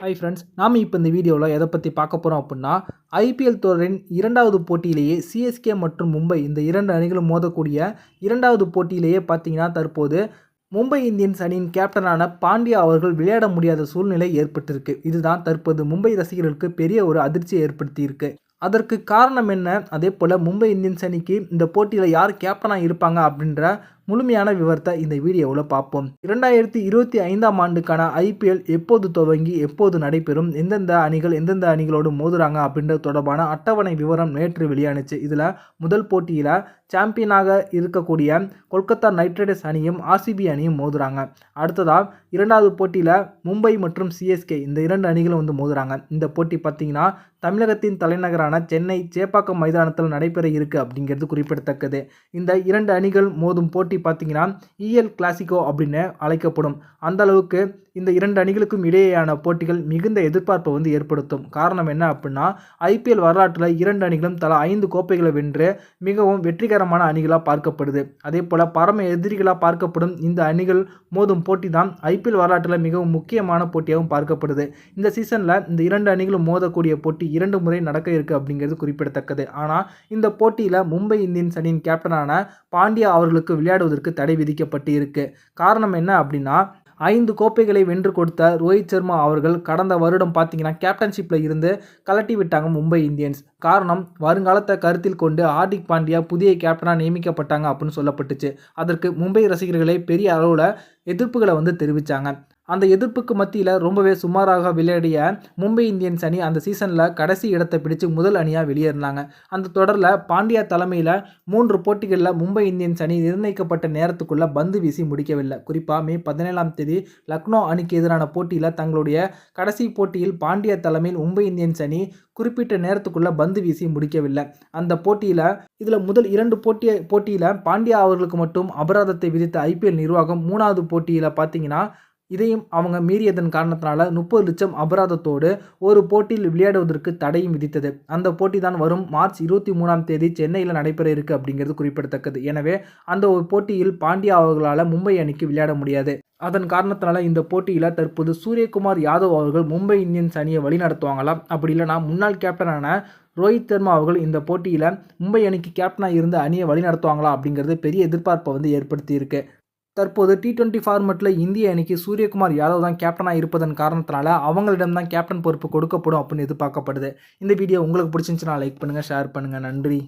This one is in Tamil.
ஹாய் ஃப்ரெண்ட்ஸ் நாம் இப்போ இந்த வீடியோவில் எதை பற்றி பார்க்க போகிறோம் அப்படின்னா ஐபிஎல் தொடரின் இரண்டாவது போட்டியிலேயே சிஎஸ்கே மற்றும் மும்பை இந்த இரண்டு அணிகளும் மோதக்கூடிய இரண்டாவது போட்டியிலேயே பார்த்தீங்கன்னா தற்போது மும்பை இந்தியன்ஸ் அணியின் கேப்டனான பாண்டியா அவர்கள் விளையாட முடியாத சூழ்நிலை ஏற்பட்டிருக்கு. இதுதான் தற்போது மும்பை ரசிகர்களுக்கு பெரிய ஒரு அதிர்ச்சியை ஏற்படுத்தியிருக்கு. அதற்கு காரணம் என்ன? அதே போல் மும்பை இந்தியன்ஸ் அணிக்கு இந்த போட்டியில் யார் கேப்டனாக இருப்பாங்க அப்படின்ற முழுமையான விவரத்தை இந்த வீடியோவில் பார்ப்போம். இரண்டாயிரத்தி இருபத்தி ஐந்தாம் ஆண்டுக்கான ஐபிஎல் எப்போது துவங்கி எப்போது நடைபெறும் எந்தெந்த அணிகள் எந்தெந்த அணிகளோடு மோதுறாங்க அப்படின்றது தொடர்பான அட்டவணை விவரம் நேற்று வெளியானுச்சு. இதில் முதல் போட்டியில் சாம்பியனாக இருக்கக்கூடிய கொல்கத்தா நைட் ரைடர்ஸ் அணியும் ஆர்சிபி அணியும் மோதுறாங்க. அடுத்ததாக இரண்டாவது போட்டியில் மும்பை மற்றும் சிஎஸ்கே இந்த இரண்டு அணிகளும் வந்து மோதுறாங்க. இந்த போட்டி பார்த்தீங்கன்னா தமிழகத்தின் தலைநகரான சென்னை சேப்பாக்கம் மைதானத்தில் நடைபெற இருக்கு அப்படிங்கிறது குறிப்பிடத்தக்கது. இந்த இரண்டு அணிகள் மோதும் போட்டி பார்த்தீங்கன்னா இஎல் கிளாசிக்கோ அப்படின்னு அழைக்கப்படும். அந்த அளவுக்கு இந்த இரண்டு அணிகளுக்கும் இடையேயான போட்டிகள் மிகுந்த எதிர்பார்ப்பை வந்து ஏற்படுத்தும். காரணம் என்ன அப்படின்னா ஐபிஎல் வரலாற்றில் இரண்டு அணிகளும் தலா ஐந்து கோப்பைகளை வென்று மிகவும் வெற்றிகரமான அணிகளாக பார்க்கப்படுது. அதே போல் பரம எதிரிகளாக பார்க்கப்படும் இந்த அணிகள் மோதும் போட்டி தான் ஐபிஎல் வரலாற்றில் மிகவும் முக்கியமான போட்டியாகவும் பார்க்கப்படுது. இந்த சீசனில் இந்த இரண்டு அணிகளும் மோதக்கூடிய போட்டி இரண்டு முறை நடக்க இருக்குது அப்படிங்கிறது குறிப்பிடத்தக்கது. ஆனால் இந்த போட்டியில் மும்பை இந்தியன்ஸ் அணியின் கேப்டனான பாண்டியா அவர்களுக்கு விளையாடுவதற்கு தடை விதிக்கப்பட்டு இருக்கு காரணம் என்ன அப்படின்னா ஐந்து கோப்பைகளை வென்று கொடுத்த ரோஹித் சர்மா அவர்கள் கடந்த வருடம் பார்த்தீங்கன்னா கேப்டன்ஷிப்பில் இருந்து கலட்டி விட்டாங்க மும்பை இந்தியன்ஸ். காரணம் வருங்காலத்தை கருத்தில் கொண்டு ஹார்திக் பாண்டியா புதிய கேப்டனாக நியமிக்கப்பட்டாங்க அப்படின்னு சொல்லப்பட்டுச்சு. அதற்கு மும்பை ரசிகர்களே பெரிய அளவில் எதிர்ப்புகளை வந்து தெரிவித்தாங்க அந்த எதிர்ப்புக்கு மத்தியில் ரொம்பவே சுமாராக விளையாடிய மும்பை இந்தியன்ஸ் அணி அந்த சீசனில் கடைசி இடத்தை பிடிச்சு முதல் அணியாக வெளியேறினாங்க. அந்த தொடரில் பாண்டியா தலைமையில் மூன்று போட்டிகளில் மும்பை இந்தியன்ஸ் அணி நிர்ணயிக்கப்பட்ட நேரத்துக்குள்ளே பந்து வீசி முடிக்கவில்லை. குறிப்பாக மே பதினேழாம் தேதி லக்னோ அணிக்கு எதிரான போட்டியில் தங்களுடைய கடைசி போட்டியில் பாண்டியா தலைமையில் மும்பை இந்தியன்ஸ் அணி குறிப்பிட்ட நேரத்துக்குள்ளே பந்து வீசி முடிக்கவில்லை. அந்த போட்டியில் இதில் முதல் இரண்டு போட்டிய போட்டியில் பாண்டியா அவர்களுக்கு மட்டும் அபராதத்தை விதித்த ஐபிஎல் நிர்வாகம் மூணாவது போட்டியில் பார்த்தீங்கன்னா இதையும் அவங்க மீறியதன் காரணத்தினால முப்பது லட்சம் அபராதத்தோடு ஒரு போட்டியில் விளையாடுவதற்கு தடையும் விதித்தது. அந்த போட்டி தான் வரும் மார்ச் இருபத்தி மூணாம் தேதி சென்னையில் நடைபெற இருக்கு அப்படிங்கிறது குறிப்பிடத்தக்கது. எனவே அந்த ஒரு போட்டியில் பாண்டியா அவர்களால் மும்பை அணிக்கு விளையாட முடியாது. அதன் காரணத்தினால இந்த போட்டியில் தற்போது சூரியகுமார் யாதவ் அவர்கள் மும்பை இந்தியன்ஸ் அணியை வழிநடத்துவாங்களாம் அப்படி இல்லைனா முன்னாள் கேப்டனான ரோஹித் சர்மா அவர்கள் இந்த போட்டியில் மும்பை அணிக்கு கேப்டனாக இருந்து அணியை வழிநடத்துவாங்களா அப்படிங்கிறது பெரிய எதிர்பார்ப்பை வந்து ஏற்படுத்தியிருக்கு. தற்போது டி டுவெண்ட்டி ஃபார்மெட்டில் இந்திய அணிக்கு சூரியகுமார் யாதவ் தான் கேப்டனாக இருப்பதன் காரணத்தினால அவங்களிடம் தான் கேப்டன் பொறுப்பு கொடுக்கப்படும் அப்படின்னு எதிர்பார்க்கப்படுது. இந்த வீடியோ உங்களுக்கு பிடிச்சிருந்துச்சுன்னா லைக் பண்ணுங்கள் ஷேர் பண்ணுங்கள் நன்றி.